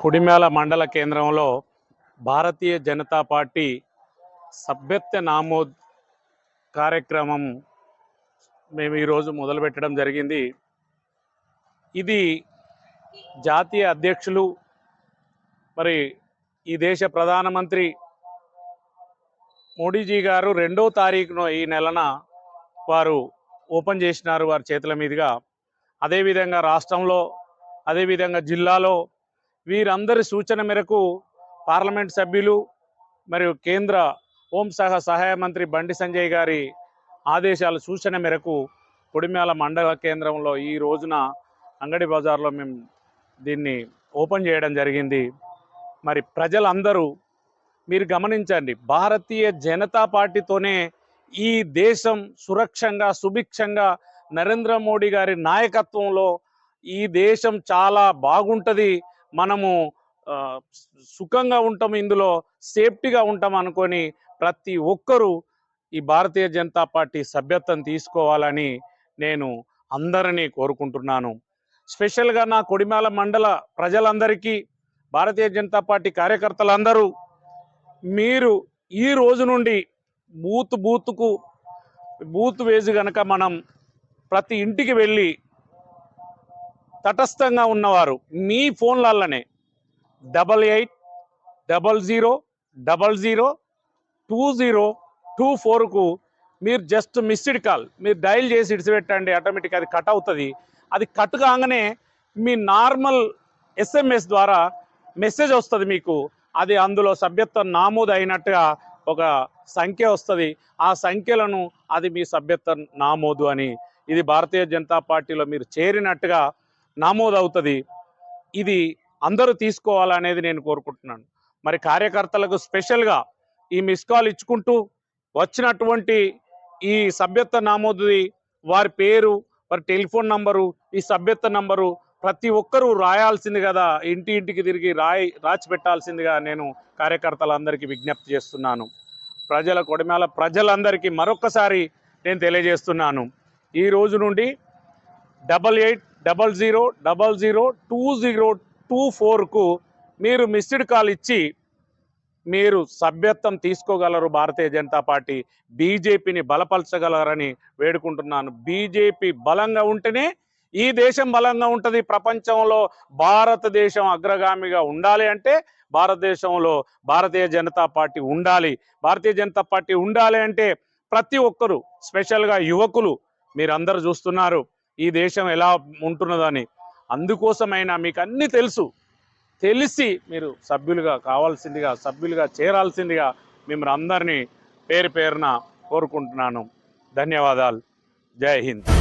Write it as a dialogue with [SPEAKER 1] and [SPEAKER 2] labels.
[SPEAKER 1] కుడిమేల మండల కేంద్రంలో భారతీయ జనతా పార్టీ సభ్యత్వ నామోద్ కార్యక్రమం మేము ఈరోజు మొదలుపెట్టడం జరిగింది. ఇది జాతీయ అధ్యక్షులు మరి ఈ దేశ ప్రధానమంత్రి మోడీజీ గారు రెండో తారీఖున ఈ నెలన వారు ఓపెన్ చేసినారు వారి చేతుల మీదుగా. అదేవిధంగా రాష్ట్రంలో అదేవిధంగా జిల్లాలో వీరందరి సూచన మేరకు పార్లమెంట్ సభ్యులు మరియు కేంద్ర హోంశాఖ సహాయ మంత్రి బండి సంజయ్ గారి ఆదేశాల సూచన మేరకు కొడిమ్యాల మండల కేంద్రంలో ఈ రోజున అంగడి బజార్లో మేము దీన్ని ఓపెన్ చేయడం జరిగింది. మరి ప్రజలందరూ మీరు గమనించండి భారతీయ జనతా పార్టీతోనే ఈ దేశం సురక్షంగా సుభిక్షంగా నరేంద్ర మోడీ గారి నాయకత్వంలో ఈ దేశం చాలా బాగుంటుంది. మనము సుఖంగా ఉంటాం ఇందులో సేఫ్టీగా ఉంటాం అనుకొని ప్రతి ఒక్కరూ ఈ భారతీయ జనతా పార్టీ సభ్యత్వం తీసుకోవాలని నేను అందరినీ కోరుకుంటున్నాను. స్పెషల్గా నా కొడిమాల మండల ప్రజలందరికీ భారతీయ జనతా పార్టీ కార్యకర్తలందరూ మీరు ఈ రోజు నుండి బూత్ బూత్కు బూత్ వేసి గనక మనం ప్రతి ఇంటికి వెళ్ళి తటస్థంగా ఉన్నవారు మీ ఫోన్లల్లనే double eight double zero double zero two zero two ఫోర్కు మీరు జస్ట్ మిస్డ్ కాల్ మీరు డయల్ చేసి ఇడిచిపెట్టండి ఆటోమేటిక్ అది కట్ అవుతుంది. అది కట్ కాగానే మీ నార్మల్ ఎస్ఎంఎస్ ద్వారా మెసేజ్ వస్తుంది మీకు. అది అందులో సభ్యత్వం నామోదు అయినట్టుగా ఒక సంఖ్య వస్తుంది. ఆ సంఖ్యలను అది మీ సభ్యత్వం నామోదు అని ఇది భారతీయ జనతా పార్టీలో మీరు చేరినట్టుగా నామోదవుతుంది. ఇది అందరూ తీసుకోవాలనేది నేను కోరుకుంటున్నాను. మరి కార్యకర్తలకు స్పెషల్గా ఈ మిస్ కాల్ ఇచ్చుకుంటూ వచ్చినటువంటి ఈ సభ్యత్వ నామోదుది వారి పేరు వారి టెలిఫోన్ నంబరు ఈ సభ్యత్వ నంబరు ప్రతి ఒక్కరూ రాయాల్సింది కదా ఇంటి ఇంటికి తిరిగి రాయి రాచి పెట్టాల్సిందిగా నేను కార్యకర్తలందరికీ విజ్ఞప్తి చేస్తున్నాను. ప్రజల కొడిమేల ప్రజలందరికీ మరొక్కసారి నేను తెలియజేస్తున్నాను. ఈ రోజు నుండి double eight double zero double zero two zero two ఫోర్కు మీరు మిస్డ్ కాల్ ఇచ్చి మీరు సభ్యత్వం తీసుకోగలరు భారతీయ జనతా పార్టీ. బీజేపీని బలపరచగలరని వేడుకుంటున్నాను. బీజేపీ బలంగా ఉంటేనే ఈ దేశం బలంగా ఉంటుంది. ప్రపంచంలో భారతదేశం అగ్రగామిగా ఉండాలి అంటే భారతదేశంలో భారతీయ జనతా పార్టీ ఉండాలి. భారతీయ జనతా పార్టీ ఉండాలి అంటే ప్రతి ఒక్కరూ స్పెషల్గా యువకులు మీరందరూ చూస్తున్నారు. ఈ దేశం ఎలా ఉంటున్నదని అందుకోసమైనా మీకు అన్నీ తెలుసు. తెలిసి మీరు సభ్యులుగా కావాల్సిందిగా సభ్యులుగా చేరాల్సిందిగా మిమ్మల్ని అందరినీ పేరు పేరున కోరుకుంటున్నాను. ధన్యవాదాలు. జై హింద్.